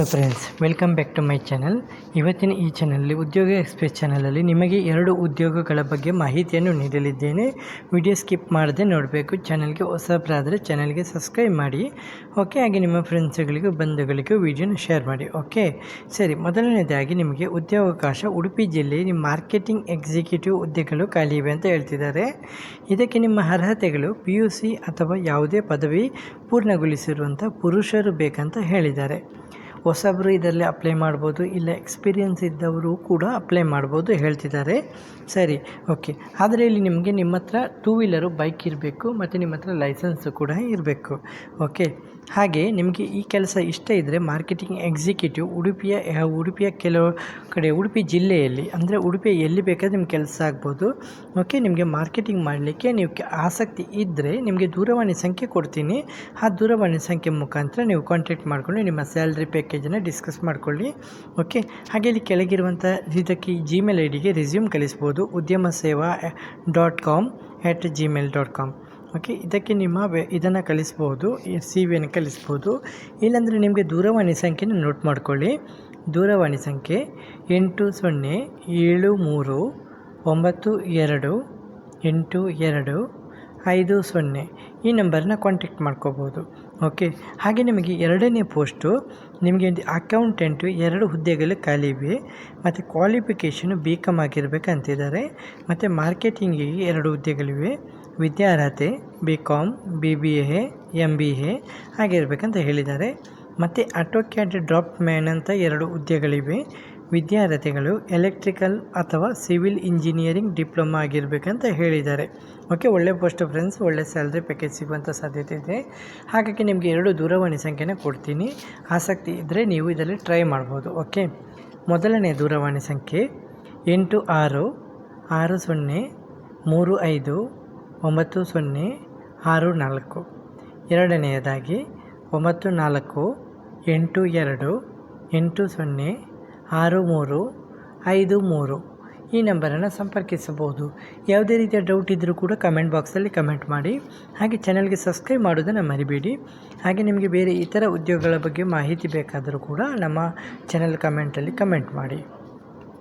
Hello friends welcome back to my channel ಇವತ್ತಿನ ಈ ಚಾನಲಲ್ಲಿ ಉದ್ಯೋಗ ಎಕ್ಸ್ಪ್ರೆಸ್ ಚಾನಲಲ್ಲಿ ನಿಮಗೆ ಎರಡು ಉದ್ಯೋಗಗಳ ಬಗ್ಗೆ ಮಾಹಿತಿಯನ್ನು ನೀಡಲಿದ್ದೇನೆ. ವಿಡಿಯೋ ಸ್ಕಿಪ್ ಮಾಡದೆ ನೋಡಬೇಕು. ಚಾನಲ್ಗೆ ಹೊಸಬರಾದರೆ ಚಾನಲ್ಗೆ ಸಬ್ಸ್ಕ್ರೈಬ್ ಮಾಡಿ. ಓಕೆ ಹಾಗೆ ನಿಮ್ಮ ಫ್ರೆಂಡ್ಸ್ಗಳಿಗೂ ಬಂಧುಗಳಿಗೂ ವಿಡಿಯೋನ ಶೇರ್ ಮಾಡಿ. ಓಕೆ ಸರಿ, ಮೊದಲನೇದಾಗಿ ನಿಮಗೆ ಉದ್ಯೋಗಾವಕಾಶ ಉಡುಪಿ ಜಿಲ್ಲೆ ನಿಮ್ಮ ಮಾರ್ಕೆಟಿಂಗ್ ಎಕ್ಸಿಕ್ಯೂಟಿವ್ ಹುದ್ದೆಗಳು ಖಾಲಿ ಇವೆ ಅಂತ ಹೇಳ್ತಿದ್ದಾರೆ. ಇದಕ್ಕೆ ನಿಮ್ಮ ಅರ್ಹತೆಗಳು ಪಿ ಯು ಸಿ ಅಥವಾ ಯಾವುದೇ ಪದವಿ ಪೂರ್ಣಗೊಳಿಸಿರುವಂಥ ಪುರುಷರು ಬೇಕಂತ ಹೇಳಿದ್ದಾರೆ. ಹೊಸಬರು ಇದರಲ್ಲಿ ಅಪ್ಲೈ ಮಾಡ್ಬೋದು, ಇಲ್ಲ ಎಕ್ಸ್ಪೀರಿಯನ್ಸ್ ಇದ್ದವರು ಕೂಡ ಅಪ್ಲೈ ಮಾಡ್ಬೋದು ಹೇಳ್ತಿದ್ದಾರೆ. ಸರಿ ಓಕೆ ಆದರೆ ಇಲ್ಲಿ ನಿಮಗೆ ನಿಮ್ಮ ಹತ್ರ ಟೂ ವೀಲರು ಬೈಕ್ ಇರಬೇಕು, ಮತ್ತು ನಿಮ್ಮ ಹತ್ರ ಲೈಸೆನ್ಸು ಕೂಡ ಇರಬೇಕು. ಓಕೆ ಹಾಗೆ ನಿಮಗೆ ಈ ಕೆಲಸ ಇಷ್ಟ ಇದ್ದರೆ ಮಾರ್ಕೆಟಿಂಗ್ ಎಕ್ಸಿಕ್ಯೂಟಿವ್ ಉಡುಪಿಯ ಉಡುಪಿಯ ಕೆಲವು ಕಡೆ, ಉಡುಪಿ ಜಿಲ್ಲೆಯಲ್ಲಿ, ಅಂದರೆ ಉಡುಪಿ ಎಲ್ಲಿ ಬೇಕಾದ್ರೆ ನಿಮ್ಗೆ ಕೆಲಸ ಆಗ್ಬೋದು. ಓಕೆ ನಿಮಗೆ ಮಾರ್ಕೆಟಿಂಗ್ ಮಾಡಲಿಕ್ಕೆ ನೀವು ಆಸಕ್ತಿ ಇದ್ದರೆ ನಿಮಗೆ ದೂರವಾಣಿ ಸಂಖ್ಯೆ ಕೊಡ್ತೀನಿ. ಆ ದೂರವಾಣಿ ಸಂಖ್ಯೆ ಮುಖಾಂತರ ನೀವು ಕಾಂಟ್ಯಾಕ್ಟ್ ಮಾಡಿಕೊಂಡು ನಿಮ್ಮ ಸ್ಯಾಲ್ರಿ ಪ್ಯಾಕೇಜನ್ನು ಡಿಸ್ಕಸ್ ಮಾಡ್ಕೊಳ್ಳಿ. ಓಕೆ ಹಾಗೆ ಇಲ್ಲಿ ಕೆಳಗಿರುವಂಥ ಇದಕ್ಕೆ ಜಿಮೇಲ್ ಐ ಡಿಗೆ ರೆಸ್ಯೂಮ್ ಕಳಿಸ್ಬೋದು. Udyama Seva dot com at Gmail dot com okay ಇದಕ್ಕೆ ನಿಮ್ಮ ವೆ ಇದನ್ನು ಕಳಿಸ್ಬೋದು. ಸಿ ವಿಯನ್ನು ಕಳಿಸ್ಬೋದು. ಇಲ್ಲಾಂದರೆ ನಿಮಗೆ ದೂರವಾಣಿ ಸಂಖ್ಯೆನ ನೋಟ್ ಮಾಡ್ಕೊಳ್ಳಿ. ದೂರವಾಣಿ ಸಂಖ್ಯೆ ಎಂಟು ಸೊನ್ನೆ ಏಳು ಮೂರು ಒಂಬತ್ತು ಎರಡು ಎಂಟು ಎರಡು ಐದು ಸೊನ್ನೆ. ಈ ನಂಬರ್ನ ಕಾಂಟ್ಯಾಕ್ಟ್ ಮಾಡ್ಕೋಬೋದು. ಓಕೆ ಹಾಗೆ ನಿಮಗೆ ಎರಡನೇ ಪೋಸ್ಟು ನಿಮಗೆ ಅಕೌಂಟೆಂಟು ಎರಡು ಹುದ್ದೆಗಳು ಖಾಲಿ ಇವೆ ಮತ್ತು ಕ್ವಾಲಿಫಿಕೇಷನು ಬಿ ಕಾಮ್ ಆಗಿರಬೇಕಂತಿದ್ದಾರೆ, ಮತ್ತು ಮಾರ್ಕೆಟಿಂಗಿಗೆ ಎರಡು ಹುದ್ದೆಗಳಿವೆ ವಿದ್ಯಾರ್ಹತೆ B com B B A M B A ಆಗಿರಬೇಕಂತ ಹೇಳಿದ್ದಾರೆ. ಮತ್ತು ಆಟೋಕ್ಯಾಟ್ ಡ್ರಾಪ್ ಮ್ಯಾನ್ ಅಂತ ಎರಡು ಹುದ್ದೆಗಳಿವೆ ವಿದ್ಯಾರ್ಹತೆಗಳು ಎಲೆಕ್ಟ್ರಿಕಲ್ ಅಥವಾ ಸಿವಿಲ್ ಇಂಜಿನಿಯರಿಂಗ್ ಡಿಪ್ಲೊಮಾ ಆಗಿರಬೇಕಂತ ಹೇಳಿದ್ದಾರೆ. ಓಕೆ ಒಳ್ಳೆ ಪೋಸ್ಟ್ ಫ್ರೆಂಡ್ಸ್ ಒಳ್ಳೆ ಸ್ಯಾಲ್ರಿ ಪ್ಯಾಕೇಜ್ ಸಿಗುವಂಥ ಸಾಧ್ಯತೆ ಇದೆ. ಹಾಗಾಗಿ ನಿಮಗೆ ಎರಡು ದೂರವಾಣಿ ಸಂಖ್ಯೆನ ಕೊಡ್ತೀನಿ. ಆಸಕ್ತಿ ಇದ್ದರೆ ನೀವು ಇದರಲ್ಲಿ ಟ್ರೈ ಮಾಡ್ಬೋದು. ಓಕೆ ಮೊದಲನೇ ದೂರವಾಣಿ ಸಂಖ್ಯೆ ಎಂಟು ಆರು ಆರು ಸೊನ್ನೆ, ಮೂರು ಐದು, ಒಂಬತ್ತು ಸೊನ್ನೆ, ಆರು ನಾಲ್ಕು. ಎರಡನೆಯದಾಗಿ ಒಂಬತ್ತು ನಾಲ್ಕು, ಎಂಟು ಎರಡು, ಎಂಟು ಸೊನ್ನೆ ಆರು ಮೂರು, ಐದು ಮೂರು ಈ ನಂಬರನ್ನು ಸಂಪರ್ಕಿಸಬಹುದು. ಯಾವುದೇ ರೀತಿಯ ಡೌಟ್ ಇದ್ದರೂ ಕೂಡ ಕಮೆಂಟ್ ಬಾಕ್ಸಲ್ಲಿ ಕಮೆಂಟ್ ಮಾಡಿ. ಹಾಗೆ ಚಾನಲ್ಗೆ ಸಬ್ಸ್ಕ್ರೈಬ್ ಮಾಡೋದನ್ನು ಮರಿಬೇಡಿ. ಹಾಗೆ ನಿಮಗೆ ಬೇರೆ ಇತರ ಉದ್ಯೋಗಗಳ ಬಗ್ಗೆ ಮಾಹಿತಿ ಬೇಕಾದರೂ ಕೂಡ ನಮ್ಮ ಚಾನಲ್ ಕಮೆಂಟಲ್ಲಿ ಕಮೆಂಟ್ ಮಾಡಿ.